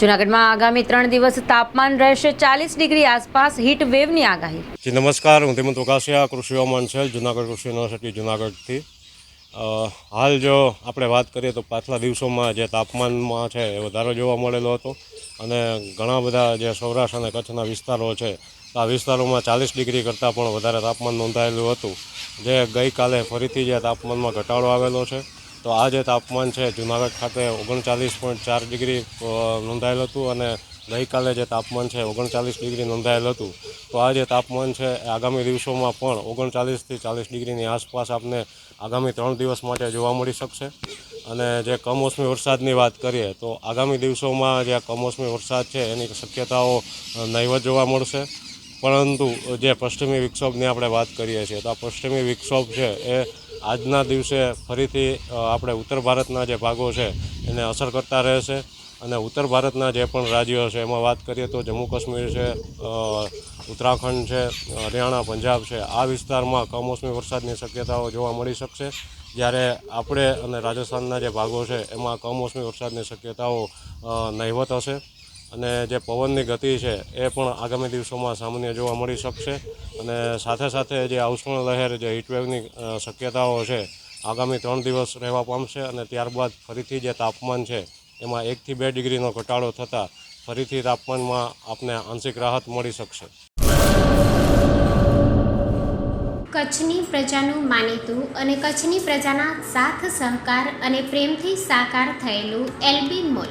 જૂનાગઢમાં આગામી ત્રણ દિવસ તાપમાન રહેશે ચાલીસ ડિગ્રી આસપાસ હીટ વેવની આગાહી. નમસ્કાર. હું હેમંત વકાસિયા કૃષિ હવામાન છે, જુનાગઢ કૃષિ યુનિવર્સિટી, જુનાગઢથી. હાલ જો આપણે વાત કરીએ તો પાછલા દિવસોમાં જે તાપમાનમાં છે એ વધારો જોવા મળેલો હતો અને ઘણા બધા જે સૌરાષ્ટ્ર અને કચ્છના વિસ્તારો છે આ વિસ્તારોમાં ચાલીસ ડિગ્રી કરતાં પણ વધારે તાપમાન નોંધાયેલું હતું. જે ગઈકાલે ફરીથી જે તાપમાનમાં ઘટાડો આવેલો છે. તો આ જે તાપમાન છે, જુનાગઢ ખાતે ઓગણચાલીસ પોઈન્ટ ચાર ડિગ્રી નોંધાયેલ હતું અને ગઈકાલે જે તાપમાન છે, ઓગણચાલીસ ડિગ્રી નોંધાયેલ હતું. તો આ જે તાપમાન છે, એ આગામી દિવસોમાં પણ ઓગણચાલીસથી ચાલીસ ડિગ્રીની આસપાસ આપને આગામી ત્રણ દિવસ માટે જોવા મળી શકશે. અને જે કમોસમી વરસાદની વાત કરીએ, તો આગામી દિવસોમાં જે કમોસમી વરસાદ છે, એની શક્યતાઓ નહીવત જોવા મળશે. પરંતુ જે પશ્ચિમી વિક્ષોભની આપણે વાત કરીએ છીએ, તો આ પશ્ચિમી વિક્ષોભ છે, એ આજના દિવસે ફરીથી આપણે ઉત્તર ભારતના જે ભાગો છે, એને અસર કરતા રહેશે અને ઉત્તર ભારતના જે પણ રાજ્યો છે, એમાં વાત કરીએ તો જમ્મુ કાશ્મીર છે ઉત્તરાખંડ છે હરિયાણા, પંજાબ છે, આ વિસ્તારમાં કમોસમી વરસાદની શક્યતાઓ જોવા મળી શકશે. જ્યારે આપણે અને રાજસ્થાનના જે ભાગો છે, એમાં કમોસમી વરસાદની શક્યતાઓ નહીવત હશે. અને જે પવનની ગતિ છે એ પણ આગામી દિવસોમાં સામાન્ય જોવા મળી શકશે. અને સાથે સાથે જે ઉષ્ણ લહેર જે હીટવેવની શક્યતાઓ છે, આગામી ત્રણ દિવસ રહેવા પામશે અને ત્યારબાદ ફરીથી જે તાપમાન છે, એમાં એકથી બે ડિગ્રીનો ઘટાડો થતાં ફરીથી તાપમાનમાં આપને આંશિક રાહત મળી શકશે. કચ્છની પ્રજાનું માનીતું અને કચ્છની પ્રજાના સાથ સહકાર અને પ્રેમથી સાકાર થયેલું એલબી મોલ.